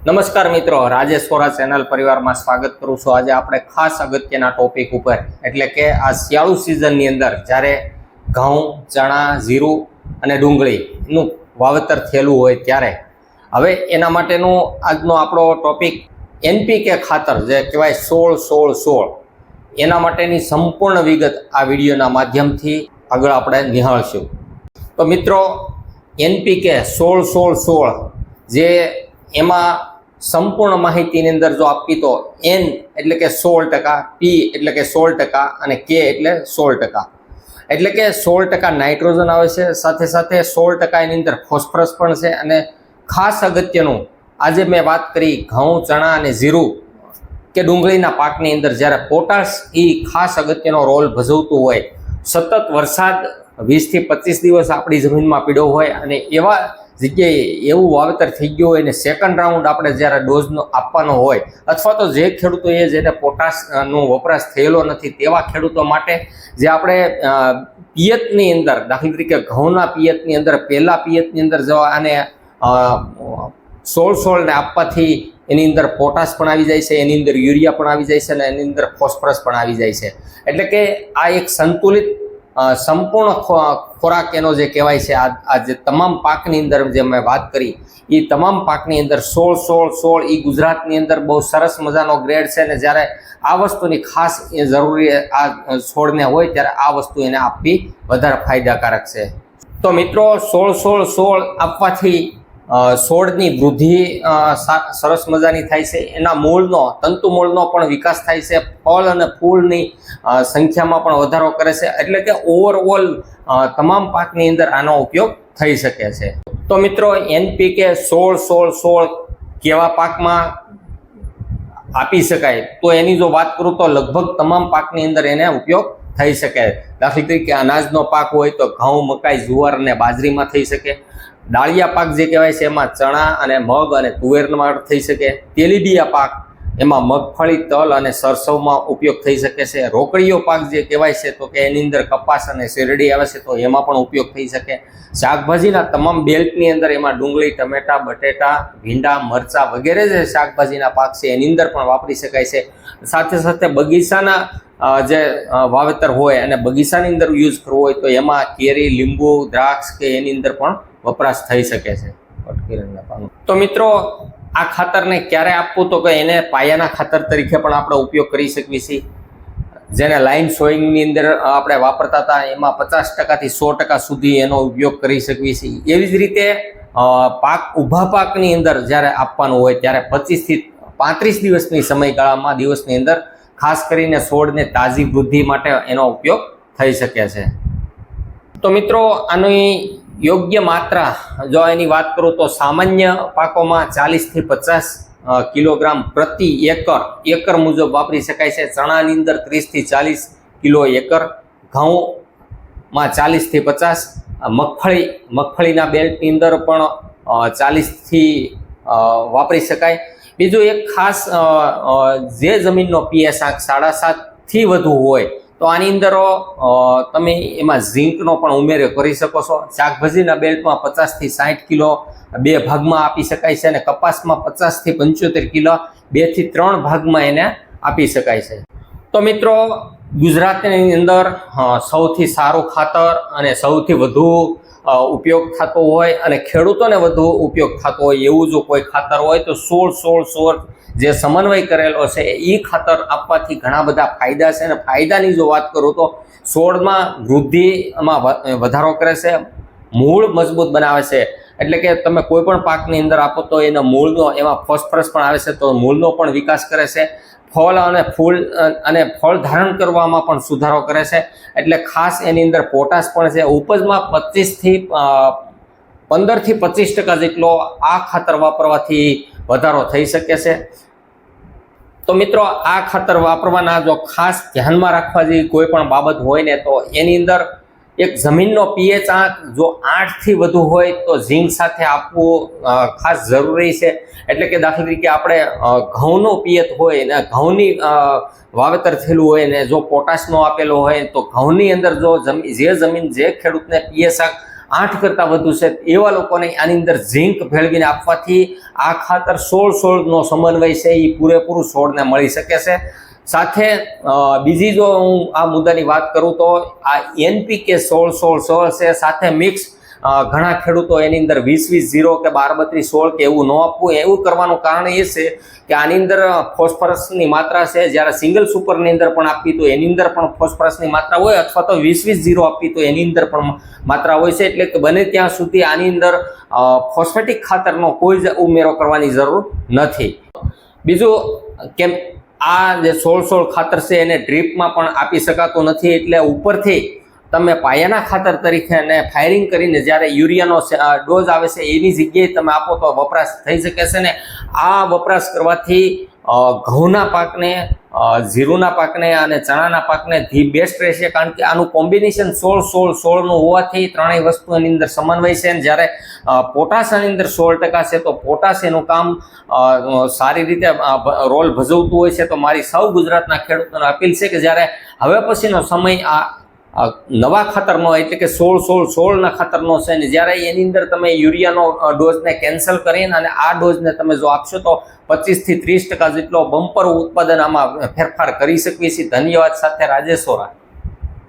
નમસ્કાર મિત્રો, રાજેશ વોરા ચેનલ પરિવારમાં સ્વાગત કરું છું. આજે આપણે ખાસ અગત્યના ટોપિક ઉપર, એટલે કે આ શિયાળુ સિઝનની અંદર જ્યારે ઘઉં, ચણા, જીરું અને ડુંગળીનું વાવેતર થયેલું હોય ત્યારે. હવે એના માટેનો આજનો આપણો ટોપિક એનપીકે ખાતર, જે કહેવાય સોળ સોળ સોળ. એના માટેની સંપૂર્ણ વિગત આ વિડીયોના માધ્યમથી આગળ આપણે નિહાળશું. તો મિત્રો, એનપીકે સોળ સોળ સોળ, જે એમાં સંપૂર્ણ માહિતીની અંદર જો આપી તો એન એટલે કે સોળ ટકા પી એટલે કે સોળ ટકા અને કે એટલે સોળ ટકા. એટલે કે સોળ ટકા નાઇટ્રોજન આવે છે, સાથે સાથે સોળ ટકા એની અંદર ફોસ્ફરસ પણ છે અને ખાસ અગત્યનું, આજે મેં વાત કરી ઘઉં, ચણા અને જીરું કે ડુંગળીના પાકની અંદર જ્યારે પોટાશ એ ખાસ અગત્યનો રોલ ભજવતું હોય. સતત વરસાદ વીસથી પચીસ દિવસ આપણી જમીનમાં પીડ્યો હોય અને એવા જગ્યાએ એવું વાવેતર થઈ ગયું હોય ને સેકન્ડ રાઉન્ડ આપણે જ્યારે ડોઝનો આપવાનો હોય, અથવા તો જે ખેડૂતોએ જેને પોટાશનો વપરાશ થયેલો નથી તેવા ખેડૂતો માટે જે આપણે પિયતની અંદર, દાખલા તરીકે ઘઉંના પિયતની અંદર, પહેલા પિયતની અંદર જવા આને સોળ સોળને આપવાથી એની અંદર પોટાશ પણ આવી જાય છે, એની અંદર યુરિયા પણ આવી જાય છે અને એની અંદર ફોસ્ફરસ પણ આવી જાય છે. એટલે કે આ એક સંતુલિત સંપૂર્ણ ખોરાક એનો જે કહેવાય છે, આ જે તમામ પાકની અંદર જે મેં વાત કરી એ તમામ પાકની અંદર સોળ સોળ સોળ એ ગુજરાતની અંદર બહુ સરસ મજાનો ગ્રેડ છે ને જ્યારે આ વસ્તુની ખાસ જરૂરી આ છોડને હોય ત્યારે આ વસ્તુ એને આપવી વધારે ફાયદાકારક છે. તો મિત્રો, સોળ સોળ સોળ આપવાથી છોડની વૃદ્ધિ સરસ મજાની થાય છે. એના મૂળનો, તંતુ મૂળનો પણ વિકાસ થાય છે. ફળ અને ફૂલની સંખ્યામાં પણ વધારો કરે છે. એટલે કે ઓવરઓલ તમામ પાકની અંદર આનો ઉપયોગ થઈ શકે છે. તો મિત્રો, એનપીકે સોળ સોળ સોળ કેવા પાકમાં આપી શકાય? તો એની જો વાત કરું તો લગભગ તમામ પાકની અંદર એને ઉપયોગ થઈ શકે. દાખલા તરીકે અનાજનો પાક હોય તો ઘઉં, મકાઈ, જુવાર અને બાજરીમાં થઈ શકે. ડાળિયા પાક જે કહેવાય છે એમાં ચણા અને મગ અને તુવેરમાં થઈ શકે. તેલીબિયા પાક એમાં મગફળી, તલ અને સરસવમાં ઉપયોગ થઈ શકે છે. રોકડીયો પાક જે કહેવાય છે તો કે એની અંદર કપાસ અને શેરડી આવે છે તો એમાં પણ ઉપયોગ થઈ શકે. શાકભાજીના તમામ બેલ્ટની અંદર એમાં ડુંગળી, ટમેટા, બટેટા, ભીંડા, મરચાં વગેરે જે શાકભાજીના પાક છે એની અંદર પણ વાપરી શકાય છે. સાથે સાથે બગીચાના જે વાવેતર હોય અને બગીચાની અંદર યુઝ કરવો હોય તો એમાં કેરી, લીંબુ, દ્રાક્ષ કે એની અંદર પણ વપરાશ થઈ શકે છે. તો મિત્રો, આ ખાતરને ક્યારે આપવું? તો કે એને પાયાના ખાતર તરીકે પણ આપણે ઉપયોગ કરી શકીએ છીએ જેને લાઇન સોઈંગની અંદર આપણે વાપરતા હતા, એમાં પચાસ ટકાથી સો ટકા સુધી એનો ઉપયોગ કરી શકીએ છીએ એવી જ રીતે પાક, ઊભા પાકની અંદર જ્યારે આપવાનું હોય, ત્યારે પચીસથી પાંત્રીસ દિવસની સમયગાળામાં દિવસની અંદર ખાસ કરીને છોડને તાજી વૃદ્ધિ માટે એનો ઉપયોગ થઈ શકે છે. તો મિત્રો, આની યોગ્ય માત્રા, જો એની વાત કરું તો સામાન્ય પાકોમાં ચાલીસથી પચાસ કિલોગ્રામ પ્રતિ એકર એકર મુજબ વાપરી શકાય છે. ચણાની અંદર ત્રીસથી ચાલીસ કિલો એકર, ઘઉંમાં ચાલીસથી પચાસ મગફળી, મગફળીના બેલ્ટની અંદર પણ ચાલીસથી વાપરી શકાય. બીજું એક ખાસ જે જમીનનો પીએસ આંક સાડા સાતથી વધુ હોય, તો આની અંદર તમે એમાં ઝીંકનો પણ ઉમેરો કરી શકો છો. શાકભાજીના બેલ્ટમાં પચાસથી સાઠ કિલો, બે ભાગમાં આપી શકાય છે અને કપાસમાં પચાસથી પંચોતેર કિલો બેથી ત્રણ ભાગમાં એને આપી શકાય છે. તો મિત્રો, ગુજરાતની અંદર સૌથી સારું ખાતર અને સૌથી વધુ ઉપયોગ થતો હોય અને ખેડૂતોને વધુ ઉપયોગ થતો હોય એવું જો કોઈ ખાતર હોય તો સોળ સોળ સોળ જે સમન્વય કરેલો છે એ ખાતર આપવાથી ઘણા બધા ફાયદા છે અને ફાયદાની જો વાત કરું તો સોળમાં વૃદ્ધિમાં વધારો કરે છે, મૂળ મજબૂત બનાવે છે. એટલે કે તમે કોઈ પણ પાકની અંદર આપો તો એના મૂળનો, એમાં ફોસ્ફરસ પણ આવે છે તો મૂળનો પણ વિકાસ કરે છે. ફળ અને ફૂલ અને ફળ ધારણ કરવામાં પણ સુધારો કરે છે. એટલે ખાસ એની અંદર પોટાશ પણ છે. ઉપજમાં પચીસથી પંદરથી પચીસ ટકા જેટલો આ ખાતર વાપરવાથી વધારો થઈ શકે છે. તો મિત્રો, આ ખાતર વાપરવાના જો ખાસ ધ્યાનમાં રાખવા જેવી કોઈ પણ બાબત હોય ને તો એની અંદર એક જમીનનો પીએચ આંક જો આઠથી વધુ હોય તો ઝીંક સાથે આપવું ખાસ જરૂરી છે. એટલે કે દાખલા તરીકે આપણે ઘઉંનો પિયત હોય ને, ઘઉંની વાવેતર થયેલું હોય ને, જો પોટાશનો આપેલો હોય તો ઘઉંની અંદર જો જમી, જે જમીન, જે ખેડૂતને પીએચ આંક આઠ કરતાં વધુ છે. એવા લોકોને આની અંદર ઝીંક ભેળવીને આપવાથી આ ખાતર સોળ સોળનો સમન્વય છે એ પૂરેપૂરું છોડને મળી શકે છે. સાથે બીજી જો હું આ મુદ્દાની વાત કરું તો આ એનપીકે સોળ સોળ સોળ છે, સાથે મિક્સ ઘણા ખેડૂતો એની અંદર વીસ વીસ ઝીરો કે બાર બત્રીસ સોળ કે એવું ન આપવું, એવું કરવાનું કારણ એ છે કે આની અંદર ફોસ્ફરસની માત્રા છે. જ્યારે સિંગલ સુપરની અંદર પણ આપવી તો એની અંદર પણ ફોસ્ફરસની માત્રા હોય અથવા તો વીસ વીસ ઝીરો આપી તો એની અંદર પણ માત્રા હોય છે. એટલે કે બને ત્યાં સુધી આની અંદર ફોસ્ફેટિક ખાતરનો કોઈ જ ઉમેરો કરવાની જરૂર નથી. બીજું, કેમ આ જે સોળ સોળ ખાતર છે એને ડ્રીપમાં પણ આપી શકાતું નથી. એટલે ઉપરથી તમે પાયાના ખાતર તરીકે અને ફાયરિંગ કરીને જ્યારે યુરિયાનો ડોઝ આવે છે, એની જગ્યાએ તમે આપો તો વપરાશ થઈ શકે છે ને. આ વપરાશ કરવાથી ઘઉંના પાકને જીરુના પાકને અને ચણાના પાકને ધી બેસ્ટ રહેશે. કારણ કે આનું કોમ્બિનેશન સોળ સોળ સોળનું હોવાથી ત્રણેય વસ્તુ એની અંદર સમન્વય છે. અને જ્યારે પોટાશ એની અંદર સોળ ટકા છે, તો પોટાશ એનું કામ સારી રીતે રોલ ભજવતું હોય છે. તો મારી સૌ ગુજરાતના ખેડૂતોને અપીલ છે કે જ્યારે હવે પછીનો સમય આ નવા ખાતરનો, એટલે કે સોળ સોળ સોળના ખાતરનો છે ને, જ્યારે એની અંદર તમે યુરિયાનો ડોઝને કેન્સલ કરીને અને આ ડોઝને તમે જો આપશો તો પચીસથી ત્રીસ ટકા જેટલો બમ્પર ઉત્પાદન આમાં ફેરફાર કરી શકીએ છીએ ધન્યવાદ સાથે રાજેશ ઓરા